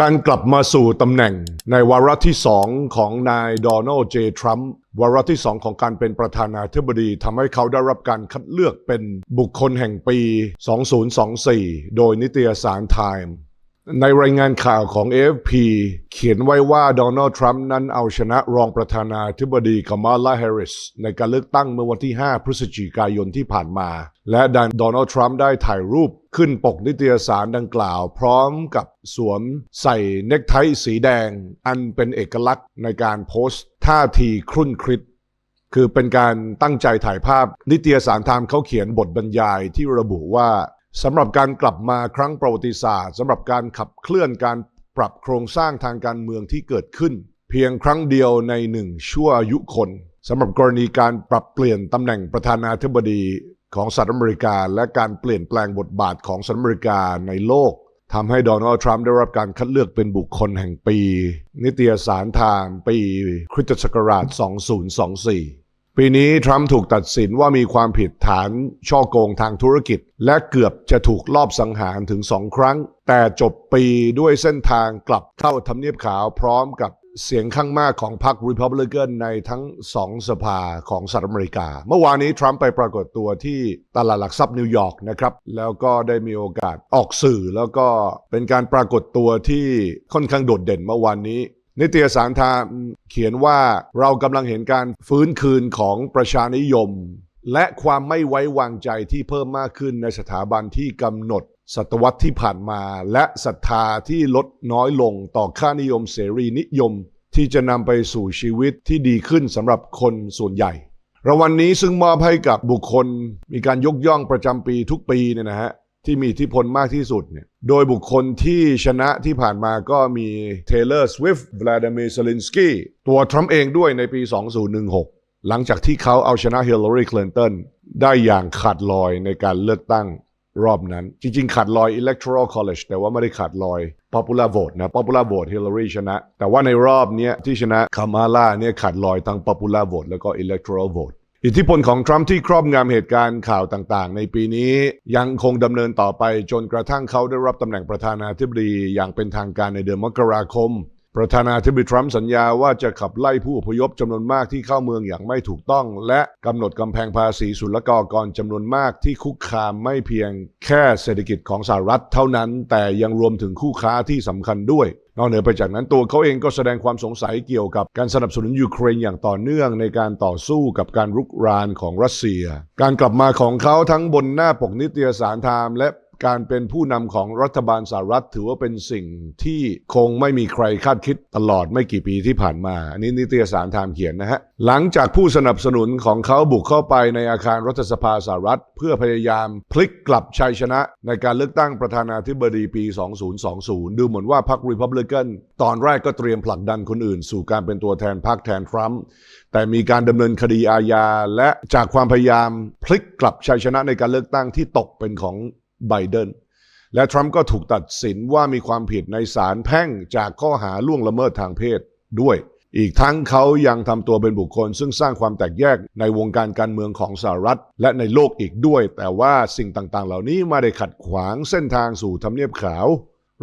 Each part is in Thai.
การกลับมาสู่ตำแหน่งในวาระที่สองของนายโดนัลด์เจ ทรัมป์วาระที่สองของการเป็นประธานาธิบดีทำให้เขาได้รับการคัดเลือกเป็นบุคคลแห่งปี 2024 โดยนิตยสารไทม์ ในรายงานข่าวของ AFP เขียนไว้ว่าโดนัลด์ทรัมป์นั้นเอาชนะรองประธานาธิบดีคามาลาแฮริสในการเลือกตั้งเมื่อวันที่ 5 พฤศจิกายนที่ผ่านมา และดันโดนัลด์ทรัมป์ได้ถ่ายรูปขึ้นปกนิตยสารดังกล่าว พร้อมกับสวมใส่เนคไทสีแดง อันเป็นเอกลักษณ์ในการโพสต์ท่าทีครุ่นคริสคือเป็นการตั้งใจถ่ายภาพนิตยสารไทม์เขาเขียนบทบรรยายที่ระบุว่า สำหรับการกลับมาครั้งประวัติศาสตร์สำหรับการขับเคลื่อนการปรับโครงสร้างทางการเมืองที่เกิดขึ้น เพียงครั้งเดียวในหนึ่งชั่วอายุคนสำหรับกรณีการปรับเปลี่ยนตำแหน่งประธานาธิบดีของสหรัฐอเมริกา และการเปลี่ยนแปลงบทบาทของสหรัฐอเมริกาในโลกทำให้โดนัลด์ทรัมป์ได้รับการคัดเลือกเป็นบุคคลแห่งปี นิตยสารทางปีคริสตศักราช 2024 ปีนี้ทรัมป์ถูกตัดสินว่ามีความผิดฐานช่อโกงทางธุรกิจ และเกือบจะถูกลอบสังหารถึงสองครั้ง แต่จบปีด้วยเส้นทางกลับเข้าทำเนียบขาวพร้อมกับเสียงข้างมากของพรรครีพับลิกันในทั้งสองสภาของสหรัฐอเมริกา เมื่อวานนี้ทรัมป์ไปปรากฏตัวที่ตลาดหลักทรัพย์นิวยอร์กนะครับ แล้วก็ได้มีโอกาสออกสื่อแล้วก็เป็นการปรากฏตัวที่ค่อนข้างโดดเด่นเมื่อวานนี้ นิตยสารไทม์เขียนว่าเรากำลังเห็นการฟื้นคืนของประชานิยม และความไม่ไว้วางใจที่เพิ่มมากขึ้นในสถาบันที่กำหนดศตวรรษที่ผ่านมา และศรัทธาที่ลดน้อยลงต่อค่านิยมเสรีนิยม ที่จะนำไปสู่ชีวิตที่ดีขึ้นสำหรับคนส่วนใหญ่รางวัลนนี้ซึ่งมอบให้กับบุคคลมีการยกย่องประจำปีทุกปีเนี่ยนะฮะ ที่มีอิทธิพลมากที่สุดเนี่ย โดยบุคคลที่ชนะที่ผ่านมาก็มี Taylor Swift Vladimir Zelensky ตัวทรัมป์เองด้วยในปี 2016 หลังจากที่เขาเอาชนะ Hillary Clinton ได้อย่างขาดลอยในการเลือกตั้งรอบนั้น จริงๆ ขาดลอย Electoral College แต่ว่าไม่ได้ขาดลอย Popular Vote นะ Popular Vote Hillary ชนะ แต่ว่าในรอบนี้ที่ชนะคามาลาเนี่ยขาดลอยทั้ง Popular Vote แล้วก็ Electoral Vote อิทธิพลของทรัมป์ที่ครอบงำเหตุการณ์ข่าวต่างๆ ในปีนี้ยังคงดำเนินต่อไปจนกระทั่งเขาได้รับตำแหน่งประธานาธิบดีอย่างเป็นทางการในเดือนมกราคม ประธานาธิบดีทรัมป์สัญญาว่าจะขับไล่ผู้อพยพจำนวนมากที่เข้าเมืองอย่างไม่ถูกต้อง และกำหนดกำแพงภาษีศุลกากรจำนวนมากที่คุกคามไม่เพียงแค่เศรษฐกิจของสหรัฐเท่านั้น แต่ยังรวมถึงคู่ค้าที่สำคัญด้วย นอกเหนือไปจากนั้นตัวเขาเองก็แสดงความสงสัยเกี่ยวกับการสนับสนุนยูเครนอย่างต่อเนื่องในการต่อสู้กับการรุกรานของรัสเซีย การกลับมาของเขาทั้งบนหน้าปกนิตยสารไทม์และ การเป็นผู้นำของรัฐบาลสหรัฐถือว่าเป็นสิ่งที่คงไม่มีใครคาดคิดตลอดไม่กี่ปีที่ผ่านมา อันนี้นิตยสารไทม์เขียนนะฮะ หลังจากผู้สนับสนุนของเขาบุกเข้าไปในอาคารรัฐสภาสหรัฐ เพื่อพยายามพลิกกลับชัยชนะ ในการเลือกตั้งประธานาธิบดีปี 2020 ดูเหมือนว่าพรรครีพับลิกันตอนแรกก็เตรียมผลักดันคนอื่น สู่การเป็นตัวแทนพรรคแทนทรัมป์แต่มีการดำเนินคดีอาญาและจากความพยายามพลิกกลับชัยชนะในการเลือกตั้งที่ตกเป็นของ ไบเดนและทรัมป์ก็ถูกตัดสินว่ามีความผิดในศาลแพ่งจากข้อหาล่วงละเมิดทางเพศด้วย อีกทั้งเขายังทำตัวเป็นบุคคล ซึ่งสร้างความแตกแยกในวงการการเมืองของสหรัฐ และในโลกอีกด้วย แต่ว่าสิ่งต่างๆ เหล่านี้ไม่ได้ขัดขวางเส้นทางสู่ทำเนียบขาว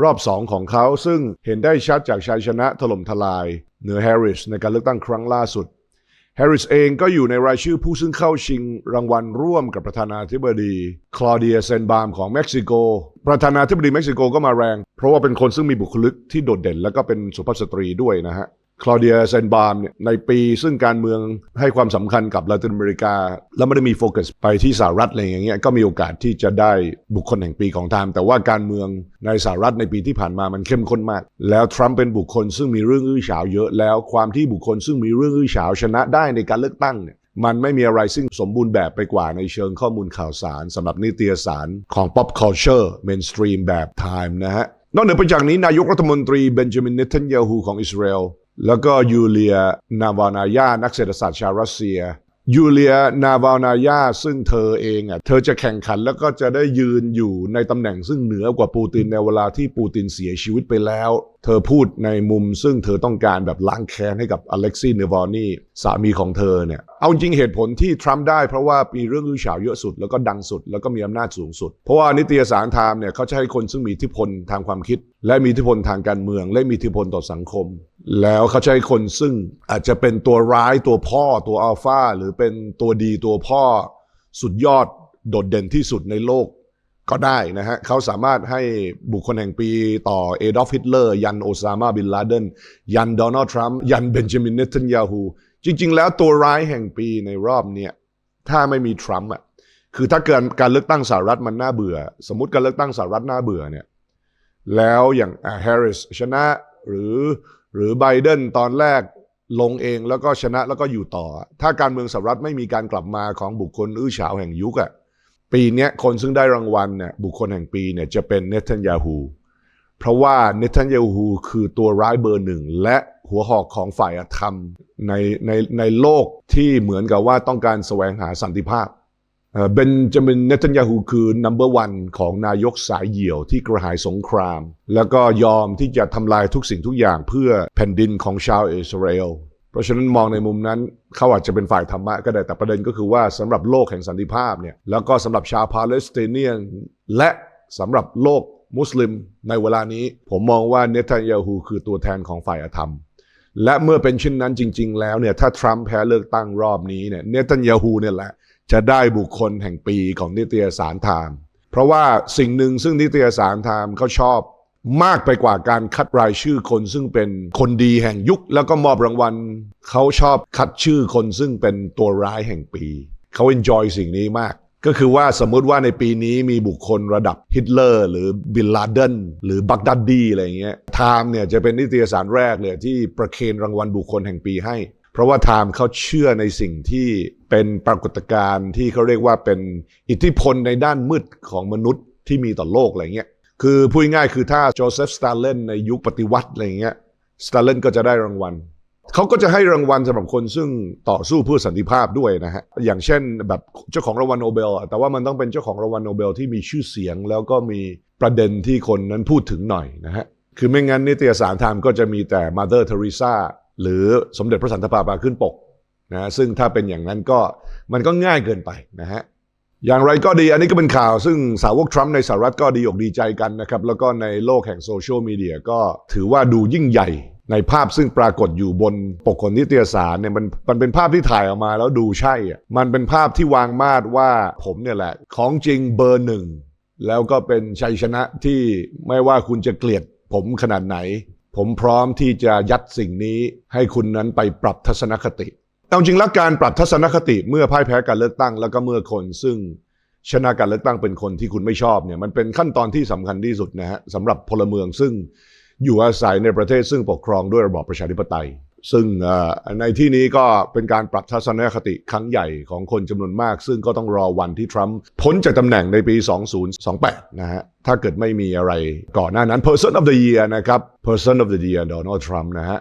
รอบสองของเขาซึ่งเห็นได้ชัดจากชัยชนะถล่มทลายเหนือแฮร์ริสในการเลือกตั้งครั้งล่าสุด แฮร์ริสเองก็อยู่ในรายชื่อผู้ซึ่งเข้าชิงรางวัลร่วมกับประธานาธิบดีคลอเดียเซนบามของเม็กซิโก ประธานาธิบดีเม็กซิโกก็มาแรง เพราะว่าเป็นคนซึ่งมีบุคลิกที่โดดเด่น และก็เป็นสุภาพสตรีด้วยนะฮะ คลอเดียเซนบามเนี่ยในปีซึ่งการเมืองให้ความสำคัญกับลาตินอเมริกา แล้วไม่ได้มีโฟกัสไปที่สหรัฐอะไรอย่างเงี้ยก็มีโอกาสที่จะได้บุคคลแห่งปีของไทม์แต่ว่าการเมืองในสหรัฐในปีที่ผ่านมามันเข้มข้นมาก แล้วทรัมป์เป็นบุคคลซึ่งมีเรื่องอื้อฉาวเยอะแล้วความที่บุคคลซึ่งมีเรื่องอื้อฉาวชนะได้ในการเลือกตั้งเนี่ยมันไม่มีอะไรซึ่งสมบูรณ์แบบไปกว่าในเชิงข้อมูลข่าวสารสำหรับนิตยสารของ pop culture mainstream แบบ Time นะฮะนอกเหนือไปจากนี้นายกรัฐมนตรีเบนจามินเนทันยาฮูของอิสราเอล แล้วก็ยูเลีย นาวานายานักเศรษฐศาสตร์ชาวรัสเซีย ยูเลีย นาวานายาซึ่งเธอเองอะเธอจะแข่งขันแล้วก็จะได้ยืนอยู่ในตำแหน่งซึ่งเหนือกว่าปูตินในเวลาที่ปูตินเสียชีวิตไปแล้ว เธอพูดในมุมซึ่งเธอต้องการแบบล้างแค้นให้กับอเล็กซี่เนวอนี่สามีของเธอเนี่ยเอาจริงเหตุผลที่ทรัมป์ได้เพราะว่ามีเรื่องอื้อฉาวเยอะสุด แล้วก็ดังสุดแล้วก็มีอำนาจสูงสุด เพราะว่านิตยสารไทม์เนี่ยเขาจะให้คนซึ่งมีอิทธิพลทางความคิด และมีอิทธิพลทางการเมือง และมีอิทธิพลต่อสังคม แล้วเขาให้คนซึ่งอาจจะเป็นตัวร้ายตัวพ่อตัวอัลฟาหรือเป็นตัวดีตัวพ่อสุดยอดโดดเด่นที่สุดในโลกก็ได้นะฮะเขาสามารถให้บุคคลแห่งปีต่อเอดอล์ฟฮิตเลอร์ยันโอซามาบินลาเดนยันโดนัลด์ทรัมป์ยันเบนจามินเนทันยาฮูจริง ๆ แล้วตัวร้ายแห่งปีในรอบเนี้ยถ้าไม่มีทรัมป์อะคือถ้าเกิดการเลือกตั้งสหรัฐมันน่าเบื่อ สมมติการเลือกตั้งสหรัฐน่าเบื่อเนี่ยแล้วอย่างแฮร์ริสชนะหรือ หรือไบเดนตอนแรกลงเองแล้วก็ชนะแล้วก็อยู่ต่อ ถ้าการเมืองสหรัฐไม่มีการกลับมาของบุคคลอื้อฉาวแห่งยุคอะปีนี้คนซึ่งได้รางวัลเนี่ยบุคคลแห่งปีเนี่ยจะเป็นเนทันยาฮูเพราะว่าเนทันยาฮูคือตัวร้ายเบอร์หนึ่ง และหัวหอกของฝ่ายธรรมในในในโลกที่เหมือนกับว่าต้องการแสวงหาสันติภาพ เบนจามินเนทันยาฮูคือ number one ของนายกสายเหี่ยวที่กระหายสงคราม แล้วก็ยอมที่จะทำลายทุกสิ่งทุกอย่างเพื่อแผ่นดินของชาวอิสราเอล เพราะฉะนั้นมองในมุมนั้นเขาอาจจะเป็นฝ่ายธรรมะก็ได้แต่ประเด็นก็คือว่าสำหรับโลกแห่งสันติภาพเนี่ยแล้วก็สำหรับชาวปาเลสไตเนียน และสำหรับโลกมุสลิมในเวลานี้ ผมมองว่าเนทันยาฮูคือตัวแทนของฝ่ายอธรรมและเมื่อเป็นเช่นนั้นจริง ๆ แล้วเนี่ยถ้าทรัมป์แพ้เลือกตั้งรอบนี้เนี่ยเนทันยาฮูเนี่ยแหละ จะได้บุคคลแห่งปีของนิตยสารไทม์เพราะว่าสิ่งหนึ่งซึ่งนิตยสารไทม์เขาชอบมากไปกว่าการคัดรายชื่อคนซึ่งเป็นคนดีแห่งยุค แล้วก็มอบรางวัล เขาชอบคัดชื่อคนซึ่งเป็นตัวร้ายแห่งปี เขาเอนจอยสิ่งนี้มาก ก็คือว่าสมมุติว่าในปีนี้มีบุคคลระดับฮิตเลอร์ หรือบินลาเดนหรือบักดัดดีอะไรเงี้ยไทม์เนี่ยจะเป็นนิตยสารแรกเลยที่ประเคนรางวัลบุคคลแห่งปีให้ เพราะว่าไทม์เขาเชื่อในสิ่งที่เป็นปรากฏการณ์ที่เขาเรียกว่าเป็นอิทธิพลในด้านมืดของมนุษย์ที่มีต่อโลกอะไรเงี้ย คือพูดง่ายคือถ้าโจเซฟสตาเลนในยุคปฏิวัติอะไรเงี้ย สตาเลนก็จะได้รางวัล เขาก็จะให้รางวัลสำหรับคนซึ่งต่อสู้เพื่อสันติภาพด้วยนะฮะ อย่างเช่นแบบเจ้าของรางวัลโนเบล แต่ว่ามันต้องเป็นเจ้าของรางวัลโนเบลที่มีชื่อเสียง แล้วก็มีประเด็นที่คนนั้นพูดถึงหน่อยนะฮะ คือไม่งั้นนิตยสารไทม์ก็จะมีแต่มาเ t อร์เท e ซา หรือสมเด็จพระสันตะปาปาขึ้นปกนะซึ่งถ้าเป็นอย่างนั้นก็มันก็ง่ายเกินไปนะฮะอย่างไรก็ดีอันนี้ก็เป็นข่าวซึ่งสาวกทรัมป์ในสหรัฐก็ดีอกดีใจกันนะครับ แล้วก็ในโลกแห่งโซเชียลมีเดียก็ถือว่าดูยิ่งใหญ่ ในภาพซึ่งปรากฏอยู่บนปกคนนิตยสารเนี่ยมันมันเป็นภาพที่ถ่ายออกมาแล้วดูใช่อะมันเป็นภาพที่วางมาดว่าผมเนี่ยแหละ ของจริงเบอร์หนึ่ง แล้วก็เป็นชัยชนะที่ไม่ว่าคุณจะเกลียดผมขนาดไหน ผมพร้อมที่จะยัดสิ่งนี้ให้คุณนั้นไปปรับทัศนคติแต่จริงแล้วการปรับทัศนคติเมื่อพ่ายแพ้การเลือกตั้ง แล้วก็เมื่อคนซึ่งชนะการเลือกตั้งเป็นคนที่คุณไม่ชอบเนี่ยมันเป็นขั้นตอนที่สำคัญที่สุดนะฮะสำหรับพลเมืองซึ่งอยู่อาศัยในประเทศซึ่งปกครองด้วยระบอบประชาธิปไตย ซึ่งในที่นี้ก็เป็นการปรับทัศนคติครั้งใหญ่ของคนจำนวนมาก ซึ่งก็ต้องรอวันที่ทรัมป์พ้นจากตำแหน่งในปี 2028 นะฮะ ถ้าเกิดไม่มีอะไรก่อนหน้านั้น Person of the Year นะครับ Person of the Year Donald Trump นะฮะ